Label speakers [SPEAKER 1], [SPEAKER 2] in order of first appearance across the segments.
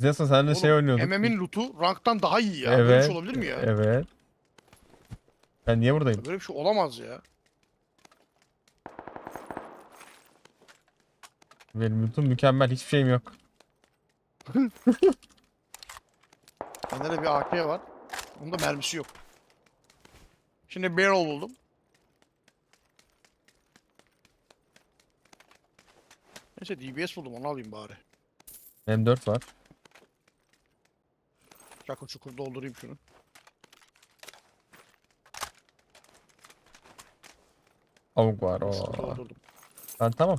[SPEAKER 1] Zeson sen de şey oynuyorduk.
[SPEAKER 2] MM'in loot'u ranktan daha iyi ya. Böyle bir
[SPEAKER 1] Evet.
[SPEAKER 2] şey olabilir mi ya?
[SPEAKER 1] Evet. Ben niye buradayım?
[SPEAKER 2] Böyle bir şey olamaz ya.
[SPEAKER 1] Benim lootum mükemmel. Hiçbir şeyim yok.
[SPEAKER 2] Bende de bir AK var. Bunda mermisi yok. Şimdi barrel buldum. Neyse DBS buldum onu alayım bari.
[SPEAKER 1] M4 var.
[SPEAKER 2] Çakır çukur doldurayım şunu.
[SPEAKER 1] Avuk var.
[SPEAKER 2] Doldurdum.
[SPEAKER 1] Ben tamam.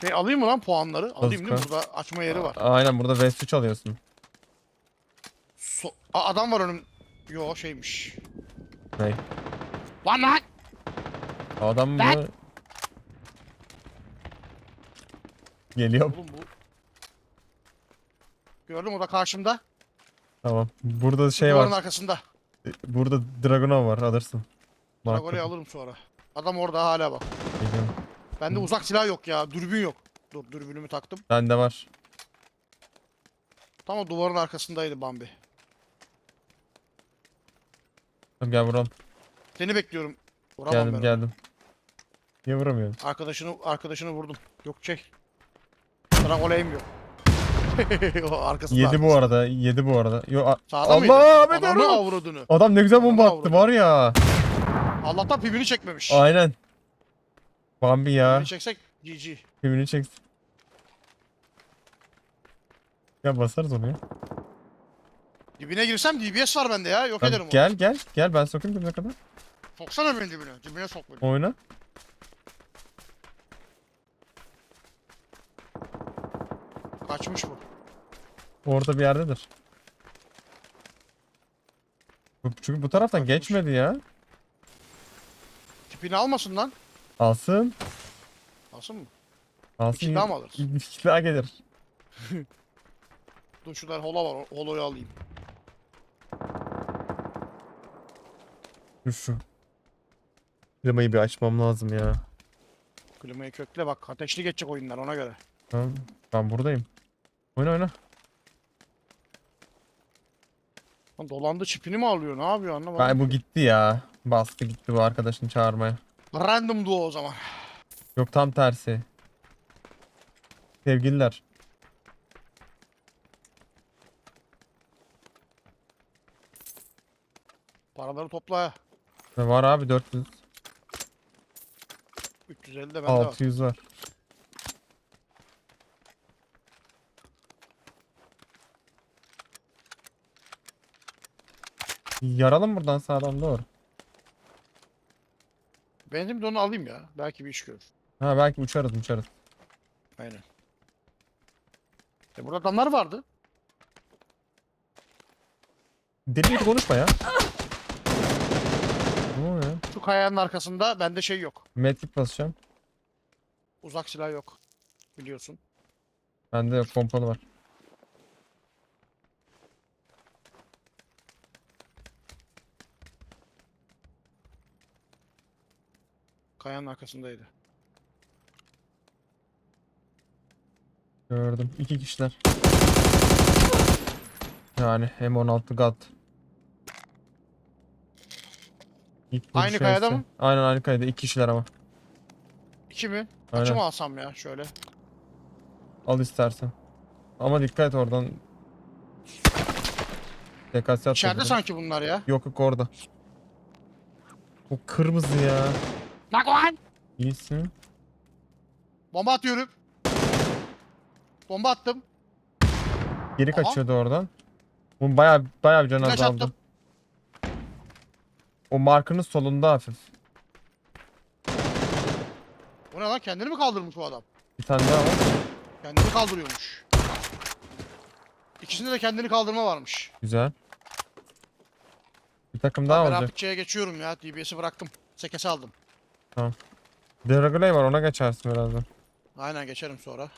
[SPEAKER 2] Şey alayım mı lan puanları? Alayım değil mi? Burada açma yeri var.
[SPEAKER 1] Aynen burada Vest 3 alıyorsun.
[SPEAKER 2] So- Aa, adam var önüm. Yo şeymiş.
[SPEAKER 1] Ney?
[SPEAKER 2] Lan lan!
[SPEAKER 1] Adam mı? Geliyor.
[SPEAKER 2] Oğlum bu. Gördüm o da karşımda.
[SPEAKER 1] Tamam. Burada şey
[SPEAKER 2] Duvarın
[SPEAKER 1] var.
[SPEAKER 2] arkasında.
[SPEAKER 1] Burada Dragunov var. Alırsın. Bak
[SPEAKER 2] alırım sonra. Adam orada hala bak.
[SPEAKER 1] Geliyorum.
[SPEAKER 2] Bende
[SPEAKER 1] Hı.
[SPEAKER 2] uzak silah yok ya. Dürbün yok. Dur dürbünümü taktım.
[SPEAKER 1] Bende var.
[SPEAKER 2] Tam o duvarın arkasındaydı Bambi.
[SPEAKER 1] Tamam, Gel vuralım.
[SPEAKER 2] Seni bekliyorum. Vuramam
[SPEAKER 1] Geldim
[SPEAKER 2] ben.
[SPEAKER 1] geldim. Niye vuramıyorum?
[SPEAKER 2] Arkadaşını arkadaşını vurdum. Yok şey. Drago'layım yok. arkasında.
[SPEAKER 1] Yedi bu arada. Yedi bu arada. Yo, a-
[SPEAKER 2] Sağda mıydı?
[SPEAKER 1] Allah Ahmet
[SPEAKER 2] Ananı
[SPEAKER 1] Erol.
[SPEAKER 2] avradını.
[SPEAKER 1] Adam ne güzel bomba
[SPEAKER 2] Ananı
[SPEAKER 1] attı var ya.
[SPEAKER 2] Allah'tan pimini çekmemiş.
[SPEAKER 1] Aynen. Bambi ya.
[SPEAKER 2] Pimini çeksek GG.
[SPEAKER 1] Kimini çeksin. Ya basarız onu ya.
[SPEAKER 2] Dibine girsem DBS var bende ya. Yok
[SPEAKER 1] Tamam,
[SPEAKER 2] ederim onu.
[SPEAKER 1] gel gel gel ben sokayım dibine kadar.
[SPEAKER 2] Soksana beni dibine. Dibine sok beni.
[SPEAKER 1] Oyna.
[SPEAKER 2] Kaçmış bu.
[SPEAKER 1] Orada bir yerdedir. Bu- Çünkü bu taraftan
[SPEAKER 2] Kaçmış.
[SPEAKER 1] geçmedi ya.
[SPEAKER 2] Tipini almasın lan.
[SPEAKER 1] Alsın.
[SPEAKER 2] Alsın mı?
[SPEAKER 1] Alsın.
[SPEAKER 2] Kişi daha mı alırız?
[SPEAKER 1] Bir kişi daha gelir.
[SPEAKER 2] Dur şurada hola var. o- Holoyu alayım.
[SPEAKER 1] Dur şu. Klimayı bir açmam lazım ya.
[SPEAKER 2] Klimayı kökle bak. Ateşli geçecek oyunlar ona göre.
[SPEAKER 1] Tamam. Ben buradayım. Oyna oyna.
[SPEAKER 2] Lan dolandı çipini mi alıyor? Ne yapıyor anlamadım.
[SPEAKER 1] Ben bu gitti ya. Bastı gitti bu arkadaşını çağırmaya.
[SPEAKER 2] Random duo o zaman.
[SPEAKER 1] Yok tam tersi. Sevgililer.
[SPEAKER 2] Paraları topla.
[SPEAKER 1] Ne Var abi 400.
[SPEAKER 2] 350 de bende var.
[SPEAKER 1] 600 var. Yaralım buradan sağdan doğru.
[SPEAKER 2] Benim de onu alayım ya. Belki bir iş görür.
[SPEAKER 1] Ha belki uçarız uçarız.
[SPEAKER 2] Aynen. E burada adamlar vardı.
[SPEAKER 1] Deli gibi konuşma ya. Ne oluyor ya?
[SPEAKER 2] Şu kayanın arkasında bende şey yok.
[SPEAKER 1] Medkit basacağım.
[SPEAKER 2] Uzak silah yok. Biliyorsun.
[SPEAKER 1] Bende yok pompalı var.
[SPEAKER 2] Kayanın arkasındaydı.
[SPEAKER 1] Gördüm. İki kişiler. Yani M16 GAT. İlk
[SPEAKER 2] Aynı
[SPEAKER 1] vuruş
[SPEAKER 2] kayada
[SPEAKER 1] neyse.
[SPEAKER 2] mı?
[SPEAKER 1] Aynen aynı kayada. İki kişiler ama.
[SPEAKER 2] İki mi?
[SPEAKER 1] Aynen.
[SPEAKER 2] Açı mı alsam ya şöyle.
[SPEAKER 1] Al istersen. Ama dikkat et oradan. Dikkat et.
[SPEAKER 2] İçeride sanki bunlar ya.
[SPEAKER 1] Yok yok orada. O kırmızı ya.
[SPEAKER 2] Lan lan!
[SPEAKER 1] İyisin.
[SPEAKER 2] Bomba atıyorum. Bomba attım.
[SPEAKER 1] Geri
[SPEAKER 2] Aha.
[SPEAKER 1] kaçıyordu oradan. Bu baya baya bir can
[SPEAKER 2] Flash
[SPEAKER 1] azaldı.
[SPEAKER 2] attım.
[SPEAKER 1] O markının solunda hafif.
[SPEAKER 2] O ne lan kendini mi kaldırmış bu adam?
[SPEAKER 1] Bir tane daha var.
[SPEAKER 2] Kendini kaldırıyormuş. İkisinde de kendini kaldırma varmış.
[SPEAKER 1] Güzel. Bir takım daha
[SPEAKER 2] Ben
[SPEAKER 1] olacak.
[SPEAKER 2] Rapidçiye geçiyorum ya. DBS'i bıraktım. Sekese aldım.
[SPEAKER 1] Deregulay var ona geçersin birazdan.
[SPEAKER 2] Aynen geçerim sonra.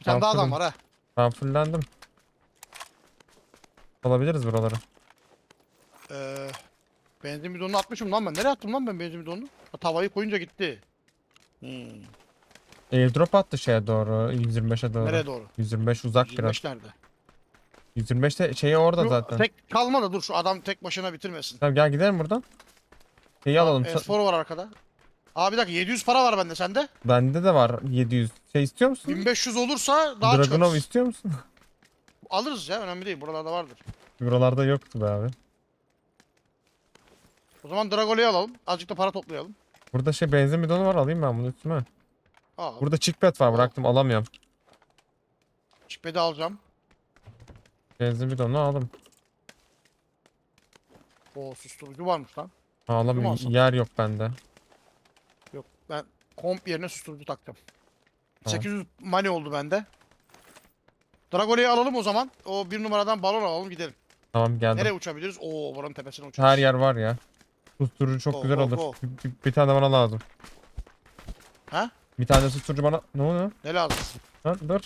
[SPEAKER 2] Bir tane daha adam var ha.
[SPEAKER 1] Ben fullendim. Alabiliriz buraları.
[SPEAKER 2] Ee, Benzin bidonunu atmışım lan ben. Nereye attım lan ben benzin bidonunu? Ha, tavayı koyunca gitti. Hmm.
[SPEAKER 1] Airdrop attı şeye doğru. 125'e doğru.
[SPEAKER 2] Nereye doğru?
[SPEAKER 1] 125 uzak biraz.
[SPEAKER 2] 25 nerede?
[SPEAKER 1] 125 de şeyi orada
[SPEAKER 2] Şu
[SPEAKER 1] zaten.
[SPEAKER 2] Tek kalma da dur şu adam tek başına bitirmesin.
[SPEAKER 1] Tamam gel gidelim buradan. Şeyi alalım.
[SPEAKER 2] Espor var arkada. Aa bir dakika 700 para var bende sende.
[SPEAKER 1] Bende de var 700. Şey istiyor musun?
[SPEAKER 2] 1500 olursa daha
[SPEAKER 1] Dragunov
[SPEAKER 2] çıkarız.
[SPEAKER 1] istiyor musun?
[SPEAKER 2] Alırız ya önemli değil buralarda vardır.
[SPEAKER 1] Buralarda yoktu be abi.
[SPEAKER 2] O zaman Dragole'yi alalım. Azıcık da para toplayalım.
[SPEAKER 1] Burada şey benzin bidonu var alayım ben bunu üstüme.
[SPEAKER 2] Aa,
[SPEAKER 1] Burada chickpad var bıraktım alamıyorum.
[SPEAKER 2] çipedi alacağım.
[SPEAKER 1] Benzin bidonu aldım.
[SPEAKER 2] O susturucu varmış lan. Alsam?
[SPEAKER 1] yer yok bende.
[SPEAKER 2] Yok ben komp yerine susturucu taktım.
[SPEAKER 1] Tamam.
[SPEAKER 2] 800 money oldu bende. Dragole'yi alalım o zaman. O bir numaradan balon alalım gidelim.
[SPEAKER 1] Tamam geldim.
[SPEAKER 2] Nereye uçabiliriz? Oo buranın tepesine uçarız.
[SPEAKER 1] Her yer var ya. Susturucu çok
[SPEAKER 2] Go,
[SPEAKER 1] güzel
[SPEAKER 2] go,
[SPEAKER 1] olur.
[SPEAKER 2] go.
[SPEAKER 1] Bir, bir- bir tane bana lazım.
[SPEAKER 2] Ha?
[SPEAKER 1] Bir tane susturucu bana... Ne oluyor?
[SPEAKER 2] Ne lazım?
[SPEAKER 1] Lan dur.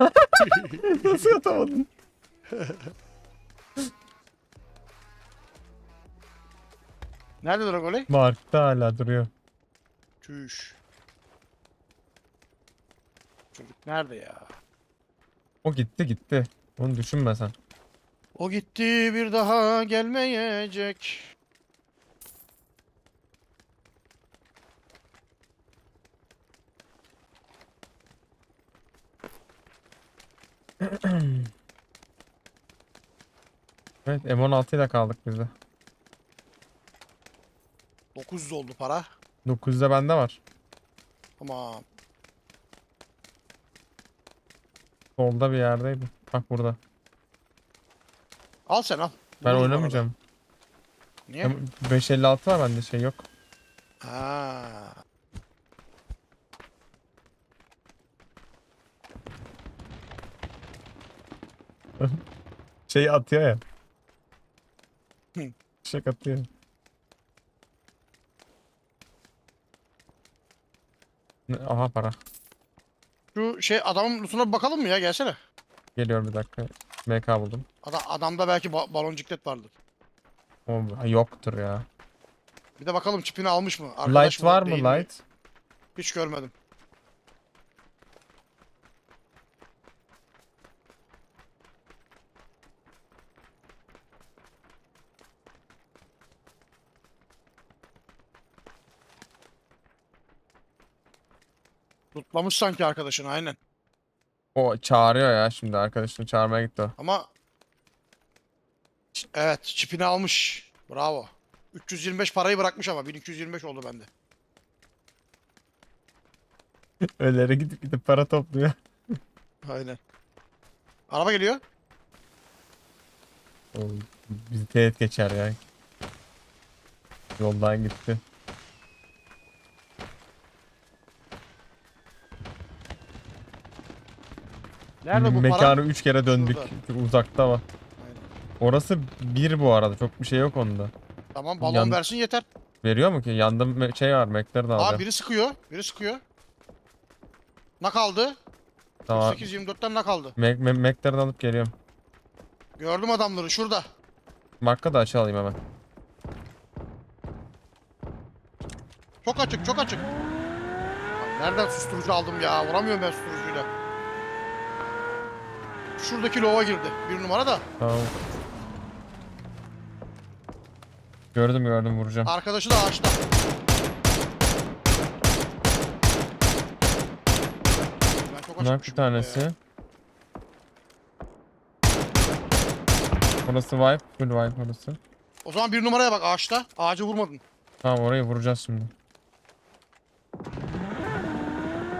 [SPEAKER 1] Nasıl yatamadın?
[SPEAKER 2] Nerede Dragole?
[SPEAKER 1] Markta hala duruyor.
[SPEAKER 2] Çüş. Çocuk nerede ya?
[SPEAKER 1] O gitti gitti. Onu düşünme sen.
[SPEAKER 2] O gitti bir daha gelmeyecek.
[SPEAKER 1] Evet M16 ile kaldık biz de.
[SPEAKER 2] 900 oldu para.
[SPEAKER 1] 900'de bende var.
[SPEAKER 2] Tamam.
[SPEAKER 1] Solda bir yerdeydi. Bak burada.
[SPEAKER 2] Al sen al.
[SPEAKER 1] Ben
[SPEAKER 2] Vururuz
[SPEAKER 1] oynamayacağım.
[SPEAKER 2] Niye?
[SPEAKER 1] Hem 556 var bende şey yok.
[SPEAKER 2] Ha.
[SPEAKER 1] Şey atıyor ya. Şey atıyor. Aha para.
[SPEAKER 2] Şu şey adamın bir bakalım mı ya gelsene.
[SPEAKER 1] Geliyor bir dakika. MK buldum.
[SPEAKER 2] Ada adamda belki ba- balon ciklet vardır.
[SPEAKER 1] O yoktur ya.
[SPEAKER 2] Bir de bakalım çipini almış mı? Arkadaş
[SPEAKER 1] light var mı
[SPEAKER 2] değil
[SPEAKER 1] light?
[SPEAKER 2] Hiç görmedim. Tutmamış sanki arkadaşını aynen.
[SPEAKER 1] O çağırıyor ya şimdi arkadaşını çağırmaya gitti o.
[SPEAKER 2] Ama evet çipini almış. Bravo. 325 parayı bırakmış ama 1225 oldu bende.
[SPEAKER 1] Öylere gidip gidip para topluyor.
[SPEAKER 2] Aynen. Araba geliyor.
[SPEAKER 1] O bizi teğet geçer ya. Yoldan gitti.
[SPEAKER 2] Nerede bu
[SPEAKER 1] Mekanı
[SPEAKER 2] para?
[SPEAKER 1] 3 kere döndük.
[SPEAKER 2] Şurada.
[SPEAKER 1] Çok uzakta var. Orası bir bu arada. Çok bir şey yok onda.
[SPEAKER 2] Tamam balon
[SPEAKER 1] Yan-
[SPEAKER 2] versin yeter.
[SPEAKER 1] Veriyor mu ki? Yanda me- şey var. De
[SPEAKER 2] Aa
[SPEAKER 1] alacağım.
[SPEAKER 2] biri sıkıyor. Biri sıkıyor. Nak aldı.
[SPEAKER 1] Tamam.
[SPEAKER 2] 8-24'ten nak aldı.
[SPEAKER 1] Mek me- Meklerden alıp geliyorum.
[SPEAKER 2] Gördüm adamları şurada.
[SPEAKER 1] Marka da alayım hemen.
[SPEAKER 2] Çok açık çok açık. Lan Nereden susturucu aldım ya? Vuramıyorum ben susturucuyla. Şuradaki lova girdi. Bir numara da.
[SPEAKER 1] Tamam. Gördüm gördüm vuracağım.
[SPEAKER 2] Arkadaşı da ağaçta. Ben çok
[SPEAKER 1] Nak bir tanesi. Burası wipe. Full wipe orası.
[SPEAKER 2] O zaman bir numaraya bak ağaçta. Ağacı vurmadın.
[SPEAKER 1] Tamam orayı vuracağız şimdi.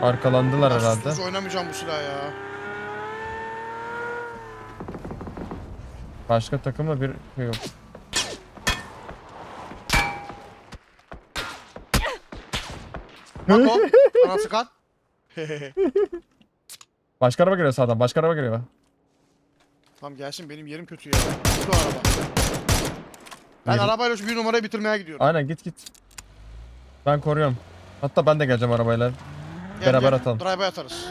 [SPEAKER 1] Arkalandılar
[SPEAKER 2] Ben
[SPEAKER 1] herhalde.
[SPEAKER 2] susturucu oynamayacağım bu silahı ya.
[SPEAKER 1] Başka takımla bir şey yok.
[SPEAKER 2] Bak o. Bana sıkan.
[SPEAKER 1] Başka araba geliyor sağdan. Başka araba geliyor.
[SPEAKER 2] Tamam gelsin benim yerim kötü ya. Kötü araba. Ben
[SPEAKER 1] Yürü.
[SPEAKER 2] arabayla şu bir numarayı bitirmeye gidiyorum.
[SPEAKER 1] Aynen git git. Ben koruyorum. Hatta ben de geleceğim arabayla.
[SPEAKER 2] Gel,
[SPEAKER 1] beraber
[SPEAKER 2] gel,
[SPEAKER 1] atalım.
[SPEAKER 2] Drive'a atarız.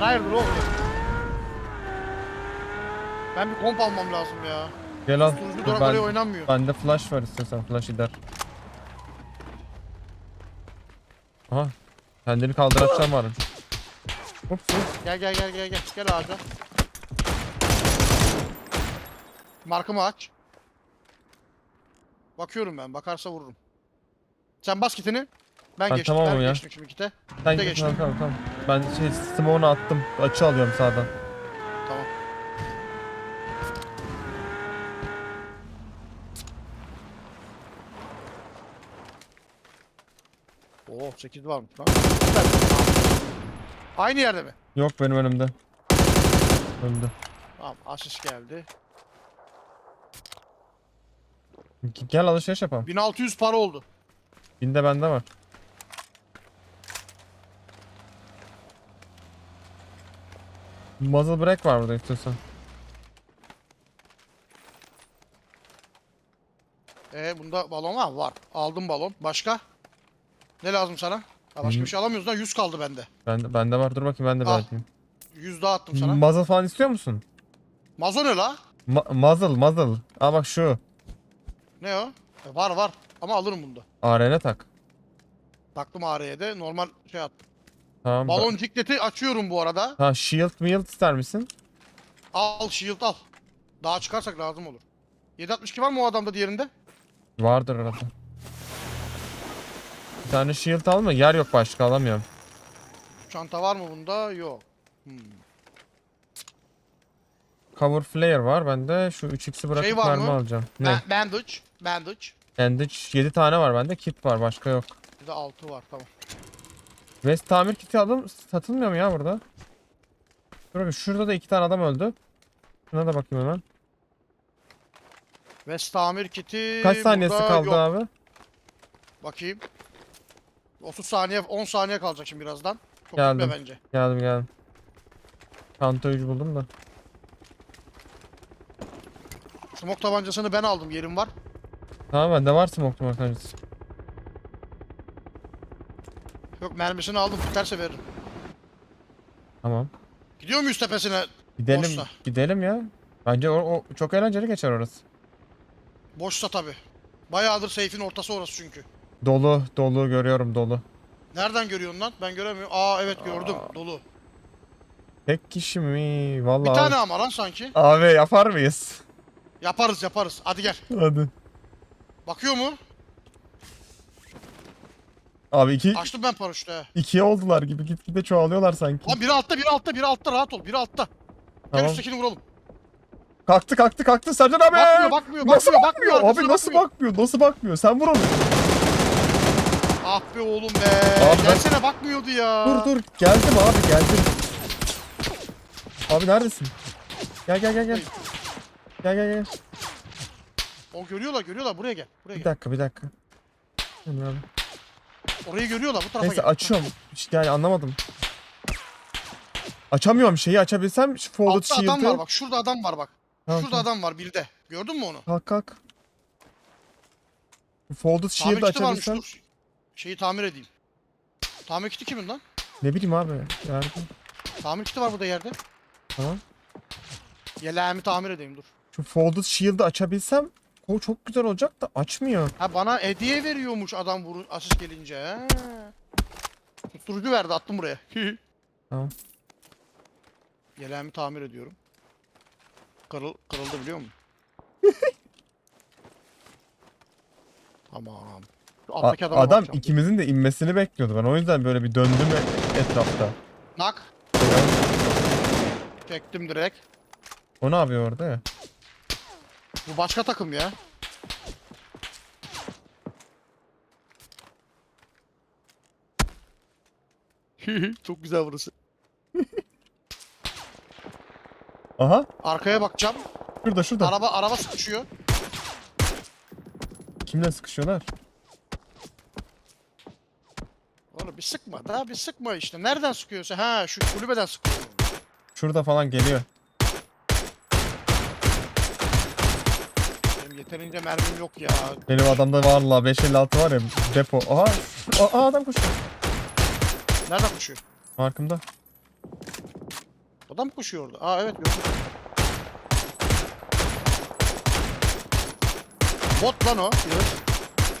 [SPEAKER 2] Sen hayırdır oğlum? Ben bir komp almam lazım ya.
[SPEAKER 1] Gel al.
[SPEAKER 2] Susturucu
[SPEAKER 1] Dur, ben,
[SPEAKER 2] oraya oynanmıyor.
[SPEAKER 1] bende flash var istiyorsan flash gider. Aha. Kendini kaldıraçtan. Hop hop.
[SPEAKER 2] Gel gel gel gel gel. Gel ağaca. Markımı aç. Bakıyorum ben. Bakarsa vururum. Sen bas kitini. Ben,
[SPEAKER 1] Ben
[SPEAKER 2] geçtim.
[SPEAKER 1] tamamım
[SPEAKER 2] ben
[SPEAKER 1] ya.
[SPEAKER 2] geçtim şimdi kite.
[SPEAKER 1] Sen git
[SPEAKER 2] geçtim.
[SPEAKER 1] tamam tamam tamam. Ben şey smoke'unu attım. Açı alıyorum sağdan.
[SPEAKER 2] Tamam. Oo 8 varmış lan. Aynı yerde mi?
[SPEAKER 1] Yok benim önümde. Önümde.
[SPEAKER 2] Tamam asist geldi.
[SPEAKER 1] Gel alışveriş yapalım.
[SPEAKER 2] 1600 para oldu.
[SPEAKER 1] Binde bende var. Muzzle break var burada istiyorsan.
[SPEAKER 2] Ee bunda balon var var. Aldım balon. Başka? Ne lazım sana? Ha, başka
[SPEAKER 1] Benim-
[SPEAKER 2] bir şey alamıyoruz lan 100 kaldı bende.
[SPEAKER 1] Bende, bende var. Dur bakayım ben de
[SPEAKER 2] Al.
[SPEAKER 1] belki.
[SPEAKER 2] 100 daha attım sana.
[SPEAKER 1] Muzzle falan istiyor musun?
[SPEAKER 2] Mazo ne la?
[SPEAKER 1] Ma- muzzle, muzzle. Aa bak şu.
[SPEAKER 2] Ne o? E, var var. Ama alırım bunda.
[SPEAKER 1] ARN tak.
[SPEAKER 2] Taktım AR'ye de normal şey attım.
[SPEAKER 1] Tamam. ba-
[SPEAKER 2] Balon cikleti açıyorum bu arada.
[SPEAKER 1] Ha shield mield ister misin?
[SPEAKER 2] Al shield al. Daha çıkarsak lazım olur. 762 var mı o adamda diğerinde?
[SPEAKER 1] Vardır arada. Bir tane shield alma. Yer yok başka alamıyorum.
[SPEAKER 2] Çanta var mı bunda? Yok. Hmm.
[SPEAKER 1] Cover flare var bende. Şu 3x'i bırakıp
[SPEAKER 2] Şey var
[SPEAKER 1] mermi
[SPEAKER 2] mı?
[SPEAKER 1] alacağım. Ne?
[SPEAKER 2] Ba- bandage. Bandage.
[SPEAKER 1] Bandage 7 tane var bende. Kit var başka yok.
[SPEAKER 2] Bir de 6 var tamam.
[SPEAKER 1] West tamir kiti alım satılmıyor mu ya burada? Dur bakayım şurada da iki tane adam öldü. Şuna da bakayım hemen.
[SPEAKER 2] West tamir kiti
[SPEAKER 1] Kaç saniyesi
[SPEAKER 2] burada
[SPEAKER 1] kaldı
[SPEAKER 2] yok.
[SPEAKER 1] abi?
[SPEAKER 2] Bakayım. 30 saniye 10 saniye kalacak şimdi birazdan. Çok
[SPEAKER 1] Geldim.
[SPEAKER 2] gitme bence.
[SPEAKER 1] Geldim geldim. Kantoyucu buldum da.
[SPEAKER 2] Smoke tabancasını ben aldım yerim var.
[SPEAKER 1] Tamam bende var smoke makinesi.
[SPEAKER 2] Yok mermisini aldım biterse veririm.
[SPEAKER 1] Tamam.
[SPEAKER 2] Gidiyor muyuz tepesine?
[SPEAKER 1] Gidelim
[SPEAKER 2] Boşsa.
[SPEAKER 1] gidelim ya. Bence o, o çok eğlenceli geçer orası.
[SPEAKER 2] Boşsa tabi. Bayağıdır seyfin ortası orası çünkü.
[SPEAKER 1] Dolu dolu görüyorum dolu.
[SPEAKER 2] Nereden görüyorsun lan? Ben göremiyorum. Aa evet gördüm.
[SPEAKER 1] Aa.
[SPEAKER 2] Dolu.
[SPEAKER 1] Tek kişi mi? Vallahi.
[SPEAKER 2] Bir tane ama lan sanki.
[SPEAKER 1] Abi yapar mıyız?
[SPEAKER 2] Yaparız yaparız. Hadi gel.
[SPEAKER 1] Hadi.
[SPEAKER 2] Bakıyor mu?
[SPEAKER 1] Abi iki,
[SPEAKER 2] Açtım ben paraşütü he.
[SPEAKER 1] ikiye oldular gibi gitgide çoğalıyorlar sanki.
[SPEAKER 2] Lan biri altta biri altta biri altta rahat ol. Biri altta. Gel
[SPEAKER 1] Tamam.
[SPEAKER 2] üsttekini vuralım.
[SPEAKER 1] Kalktı kalktı kalktı Sercan abi.
[SPEAKER 2] Bakmıyor bakmıyor
[SPEAKER 1] Nasıl
[SPEAKER 2] bakmıyor.
[SPEAKER 1] bakmıyor?
[SPEAKER 2] bakmıyor.
[SPEAKER 1] Abi nasıl bakmıyor? Nasıl bakmıyor? Sen vur onu.
[SPEAKER 2] Ah be oğlum be.
[SPEAKER 1] Abi ben-
[SPEAKER 2] Gelsene bakmıyordu ya.
[SPEAKER 1] Dur dur. Geldim abi geldim. Abi neredesin? Gel gel gel gel. Gel gel gel.
[SPEAKER 2] O görüyorlar görüyorlar. Buraya gel. Buraya
[SPEAKER 1] Bir
[SPEAKER 2] gel.
[SPEAKER 1] dakika bir dakika. Gel abi.
[SPEAKER 2] Orayı görüyorlar. Bu tarafa
[SPEAKER 1] Neyse
[SPEAKER 2] gel.
[SPEAKER 1] açıyorum. Hiç- Yani anlamadım. Açamıyorum şeyi açabilsem şu folded
[SPEAKER 2] Altta adam var
[SPEAKER 1] shield'ı.
[SPEAKER 2] bak. Şurada adam var bak.
[SPEAKER 1] Tamam,
[SPEAKER 2] Şurada
[SPEAKER 1] tamam.
[SPEAKER 2] adam var bir de. Gördün mü onu?
[SPEAKER 1] Kalk kalk. Folded
[SPEAKER 2] Tamir
[SPEAKER 1] shield'ı
[SPEAKER 2] kiti varmış
[SPEAKER 1] açabilsem.
[SPEAKER 2] dur. Şeyi tamir edeyim. Tamir kiti kimin lan?
[SPEAKER 1] Ne bileyim abi. Yardım.
[SPEAKER 2] Tamir kiti var burada yerde.
[SPEAKER 1] Tamam.
[SPEAKER 2] Yeleğimi tamir edeyim dur.
[SPEAKER 1] Şu folded shield'ı açabilsem o çok güzel olacak da açmıyor.
[SPEAKER 2] Ha bana hediye veriyormuş adam vurun asist gelince. He. Susturucu verdi attım buraya.
[SPEAKER 1] Tamam.
[SPEAKER 2] Yeleğimi tamir ediyorum. Kırıl, kırıldı biliyor musun? tamam. Şu
[SPEAKER 1] A-
[SPEAKER 2] alttaki adama
[SPEAKER 1] adam
[SPEAKER 2] bakacağım.
[SPEAKER 1] ikimizin de inmesini bekliyordu. Ben o yüzden böyle bir döndüm etrafta.
[SPEAKER 2] Nak. Çektim direkt.
[SPEAKER 1] O ne yapıyor orada ya?
[SPEAKER 2] Bu başka takım ya. Çok güzel burası.
[SPEAKER 1] Aha.
[SPEAKER 2] Arkaya bakacağım.
[SPEAKER 1] Şurada şurada.
[SPEAKER 2] Araba araba sıkışıyor.
[SPEAKER 1] Kimle sıkışıyorlar?
[SPEAKER 2] Oğlum bir sıkma daha bir sıkma işte. Nereden sıkıyorsa ha şu kulübeden sıkıyor.
[SPEAKER 1] Şurada falan geliyor.
[SPEAKER 2] Benim yeterince mermim yok ya.
[SPEAKER 1] Benim adamda vallahi 556 var ya depo. Aha. Aa, adam koşuyor.
[SPEAKER 2] Nereden koşuyor?
[SPEAKER 1] Markımda.
[SPEAKER 2] Adam koşuyor orada. Aa evet gördüm. Bot lan o.
[SPEAKER 1] Bot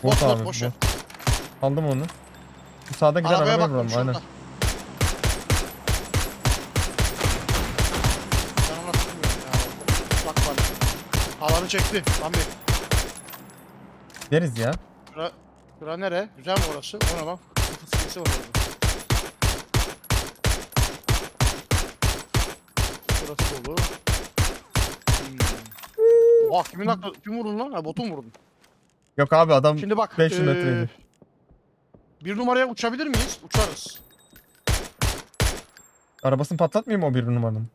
[SPEAKER 2] Bot, bot,
[SPEAKER 1] abi.
[SPEAKER 2] boş
[SPEAKER 1] bot. Aldım onu. Bu sağda giden
[SPEAKER 2] Arabaya
[SPEAKER 1] arabaya
[SPEAKER 2] bak
[SPEAKER 1] vuralım.
[SPEAKER 2] komşu
[SPEAKER 1] Aynen.
[SPEAKER 2] Ben ona ya. Bak bak. Alanı çekti. Lan bir.
[SPEAKER 1] Deriz ya.
[SPEAKER 2] Şura, şura nere? Güzel mi orası? Ona bak. Fıskesi var orada. Burası dolu. Hmm. Oha kimin aklı? Kim vurdun lan? Ha botu mu vurdun?
[SPEAKER 1] Yok abi adam
[SPEAKER 2] Şimdi bak.
[SPEAKER 1] 500
[SPEAKER 2] eee,
[SPEAKER 1] metreydi.
[SPEAKER 2] Bir numaraya uçabilir miyiz? Uçarız.
[SPEAKER 1] Arabasını patlatmıyor mu o bir numaranın?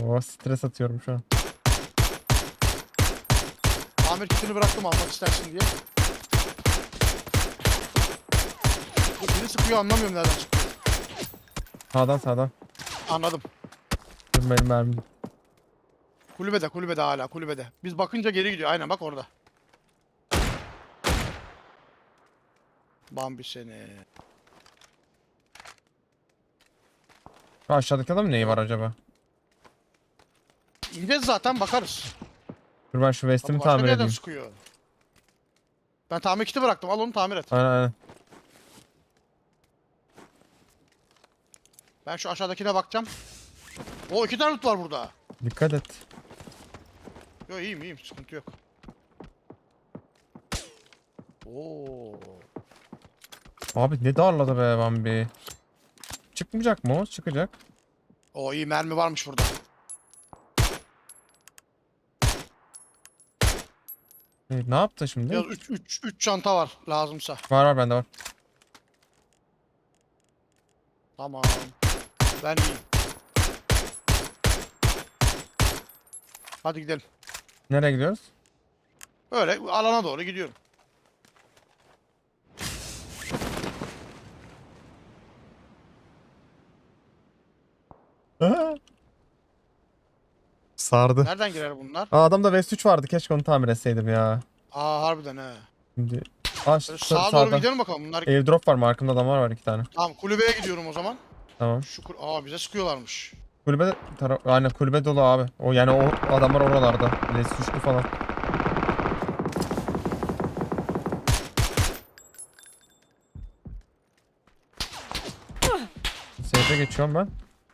[SPEAKER 1] Oo stres atıyorum şu an.
[SPEAKER 2] Tamir kitini bıraktım almak istersin diye. Biri sıkıyor anlamıyorum nereden çıkıyor.
[SPEAKER 1] Sağdan sağdan.
[SPEAKER 2] Anladım.
[SPEAKER 1] Dur benim mermim.
[SPEAKER 2] Kulübede kulübede hala kulübede. Biz bakınca geri gidiyor. Aynen bak orada. Bambi seni.
[SPEAKER 1] Şu aşağıdaki adam neyi var acaba?
[SPEAKER 2] İneceğiz zaten bakarız.
[SPEAKER 1] Dur ben şu vestimi
[SPEAKER 2] Başka
[SPEAKER 1] tamir
[SPEAKER 2] nereden
[SPEAKER 1] edeyim.
[SPEAKER 2] sıkıyor? Ben tamir kiti bıraktım. Al onu tamir et.
[SPEAKER 1] Aynen aynen.
[SPEAKER 2] Ben şu aşağıdakine bakacağım. O iki tane loot var burada.
[SPEAKER 1] Dikkat et.
[SPEAKER 2] Yo iyiyim iyiyim sıkıntı yok. Oo.
[SPEAKER 1] Abi ne darladı be Bambi. Çıkmayacak mı o? Çıkacak.
[SPEAKER 2] O iyi mermi varmış burada.
[SPEAKER 1] E, ne yaptı şimdi?
[SPEAKER 2] Biraz 3 3 3 çanta var lazımsa.
[SPEAKER 1] Var var bende var.
[SPEAKER 2] Tamam. Ben iyiyim. Hadi gidelim.
[SPEAKER 1] Nereye gidiyoruz?
[SPEAKER 2] Öyle alana doğru gidiyorum.
[SPEAKER 1] Aa! Sardı.
[SPEAKER 2] Nereden girer bunlar?
[SPEAKER 1] Aa, adamda Vest 3 vardı. Keşke onu tamir etseydim ya.
[SPEAKER 2] Aa harbiden he.
[SPEAKER 1] Şimdi... Aa, şu-
[SPEAKER 2] sağa doğru
[SPEAKER 1] sağda.
[SPEAKER 2] gidelim bakalım. Bunlar
[SPEAKER 1] Airdrop var markımda adamlar var iki tane.
[SPEAKER 2] tamam kulübeye gidiyorum o zaman.
[SPEAKER 1] Tamam.
[SPEAKER 2] Şu kul- Aa bize sıkıyorlarmış.
[SPEAKER 1] Kulübe tara- aynen kulübe dolu abi. O yani o adamlar oralarda. Vest 3'lü falan. Seyfe geçiyorum ben.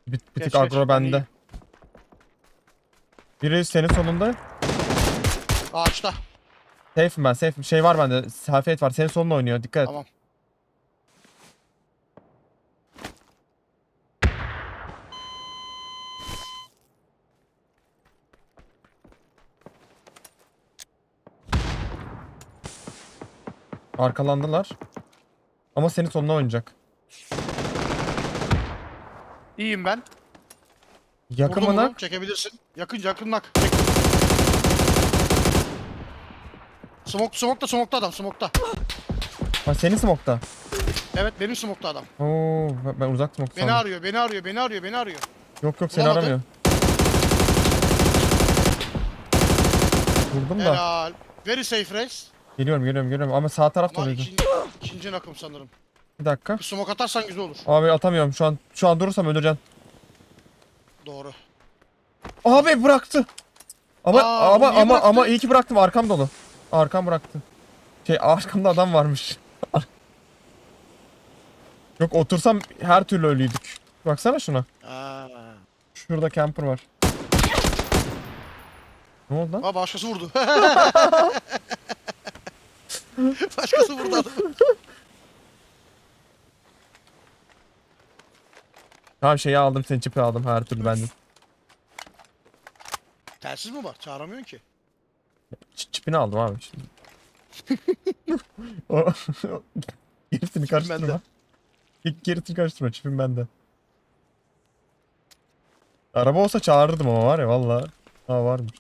[SPEAKER 1] Bir, bir
[SPEAKER 2] Geç,
[SPEAKER 1] tık
[SPEAKER 2] geç,
[SPEAKER 1] agro
[SPEAKER 2] ben
[SPEAKER 1] bende.
[SPEAKER 2] iyiyim.
[SPEAKER 1] Biri senin solunda.
[SPEAKER 2] Ağaçta.
[SPEAKER 1] Safe'im ben safe. Şey var bende. Safiyet var. Senin solunda oynuyor. Dikkat et.
[SPEAKER 2] Tamam.
[SPEAKER 1] Arkalandılar. Ama senin soluna oynayacak.
[SPEAKER 2] İyiyim ben.
[SPEAKER 1] Yakın
[SPEAKER 2] Vurdum
[SPEAKER 1] bana.
[SPEAKER 2] onu, Çekebilirsin. Yakınca yakınnak. Çek. Smoke, smoke'ta, smoke'ta adam, smoke'ta.
[SPEAKER 1] Ha senin smoke'ta.
[SPEAKER 2] Evet, benim smoke'ta adam.
[SPEAKER 1] Oo ben- ben uzak smoke
[SPEAKER 2] Beni
[SPEAKER 1] sandım.
[SPEAKER 2] arıyor, beni arıyor, beni arıyor, beni arıyor.
[SPEAKER 1] Yok yok seni
[SPEAKER 2] Bulamadı.
[SPEAKER 1] aramıyor. Vurdum da.
[SPEAKER 2] Helal. Very safe race.
[SPEAKER 1] Geliyorum geliyorum geliyorum ama sağ taraf
[SPEAKER 2] Ama
[SPEAKER 1] doluydu.
[SPEAKER 2] ikinci, ikinci nakım sanırım.
[SPEAKER 1] Bir dakika.
[SPEAKER 2] Bir smoke atarsan güzel olur.
[SPEAKER 1] Abi atamıyorum şu an. Şu an durursam öleceksin.
[SPEAKER 2] Doğru.
[SPEAKER 1] Abi bıraktı. Ama
[SPEAKER 2] Aa,
[SPEAKER 1] ama
[SPEAKER 2] niye
[SPEAKER 1] ama
[SPEAKER 2] bıraktı?
[SPEAKER 1] ama iyi ki bıraktım arkam dolu. Arkam bıraktı. Şey arkamda adam varmış. Yok otursam her türlü ölüydük. Baksana şuna.
[SPEAKER 2] Aa.
[SPEAKER 1] Şurada camper var. Ne oldu lan?
[SPEAKER 2] Aa, başkası vurdu. başkası vurdu adamı.
[SPEAKER 1] Tamam şeyi aldım seni çipi aldım her türlü bendim.
[SPEAKER 2] Telsiz mi var? Çağıramıyorsun ki.
[SPEAKER 1] Ç- çipini aldım abi şimdi. o, gerisini karıştırma.
[SPEAKER 2] bende.
[SPEAKER 1] İlk gerisini karıştırma çipim bende. Araba olsa çağırırdım ama var ya valla. Ha varmış.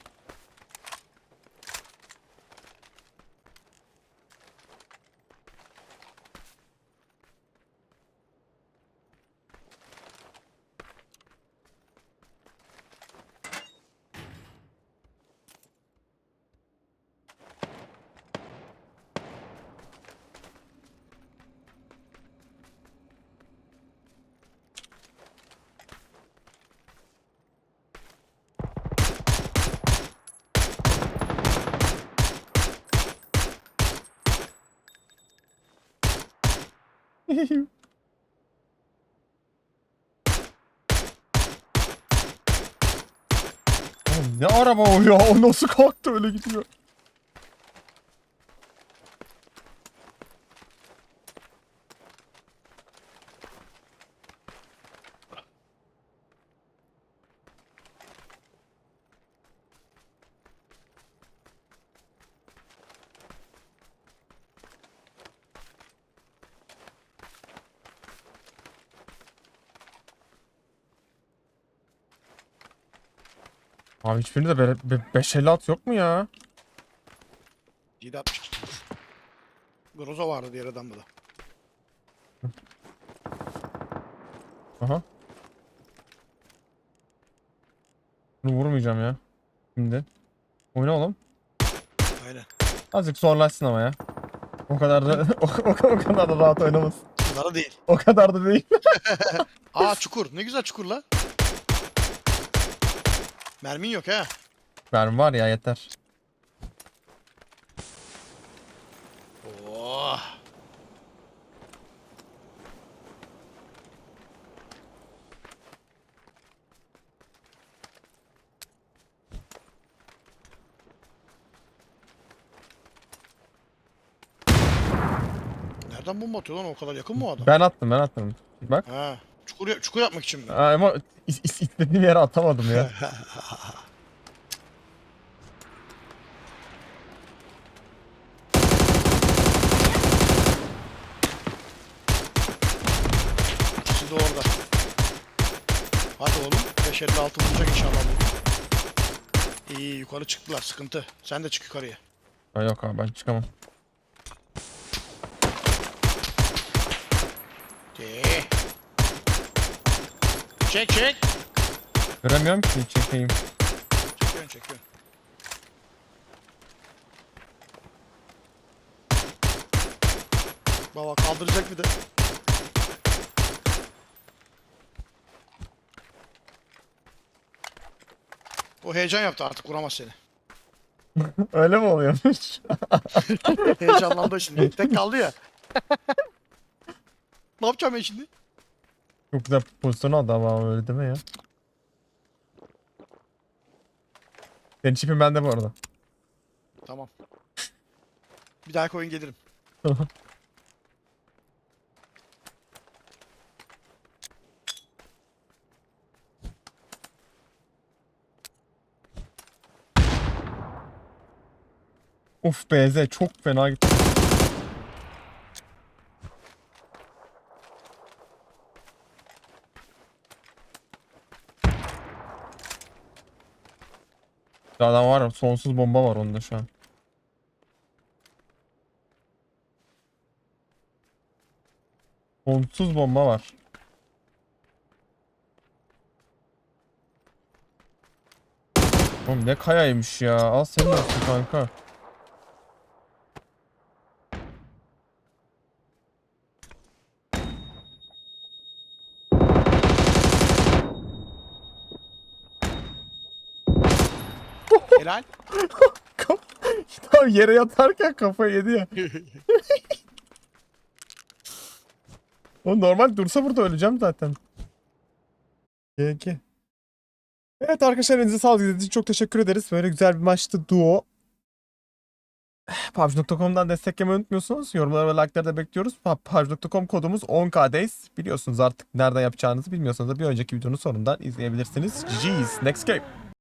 [SPEAKER 1] Ne araba o ya? O nasıl kalktı öyle gidiyor? Abi hiçbirinde de 556 yok mu ya?
[SPEAKER 2] 762. Groza vardı diğer adamda da.
[SPEAKER 1] Aha. Bunu vurmayacağım ya. Şimdi. Oyna oğlum.
[SPEAKER 2] Aynen.
[SPEAKER 1] Azıcık zorlaşsın ama ya. O kadar da o, o, o kadar da rahat oynamasın.
[SPEAKER 2] Bunlara değil.
[SPEAKER 1] O kadar da değil.
[SPEAKER 2] Aa çukur. Ne güzel çukur la. Mermin yok ha.
[SPEAKER 1] Mermi var ya yeter.
[SPEAKER 2] Oh. Nereden bomba atıyor lan o kadar yakın mı o adam?
[SPEAKER 1] Ben attım ben attım. Bak.
[SPEAKER 2] Ha, çukur, çukur yapmak için mi?
[SPEAKER 1] Ama is- is- istediğim yere atamadım ya.
[SPEAKER 2] İkisi de orada. Hadi oğlum. 556 vuracak inşallah bu. İyi yukarı çıktılar sıkıntı. Sen de çık yukarıya.
[SPEAKER 1] Ha, yok abi ben çıkamam.
[SPEAKER 2] De. Çek çek.
[SPEAKER 1] Göremiyorum ki çekeyim.
[SPEAKER 2] Çekiyorsun çekiyorsun. Baba kaldıracak bir de. O heyecan yaptı artık vuramaz seni.
[SPEAKER 1] Öyle mi oluyormuş?
[SPEAKER 2] Heyecanlandı şimdi. Tek kaldı ya. ne yapacağım ben şimdi?
[SPEAKER 1] Çok güzel pozisyon aldı ama öyle deme ya. Senin çipin bende bu arada.
[SPEAKER 2] Tamam. Bir dahaki oyun gelirim.
[SPEAKER 1] Uf BZ çok fena gitti. Adam var sonsuz bomba var onda şu an. Sonsuz bomba var. Oğlum ne kayaymış ya. Al senin olsun kanka.
[SPEAKER 2] Helal.
[SPEAKER 1] Tam yere yatarken kafayı yedi ya. O normal dursa burada öleceğim zaten. GG. Evet arkadaşlar elinize sağlık izlediğiniz için çok teşekkür ederiz. Böyle güzel bir maçtı duo. PUBG.com'dan desteklemeyi unutmuyorsunuz. Yorumlara ve like'ları da bekliyoruz. PUBG.com kodumuz 10k'deyiz. Biliyorsunuz artık nereden yapacağınızı bilmiyorsanız da bir önceki videonun sonundan izleyebilirsiniz. GG's. Next game.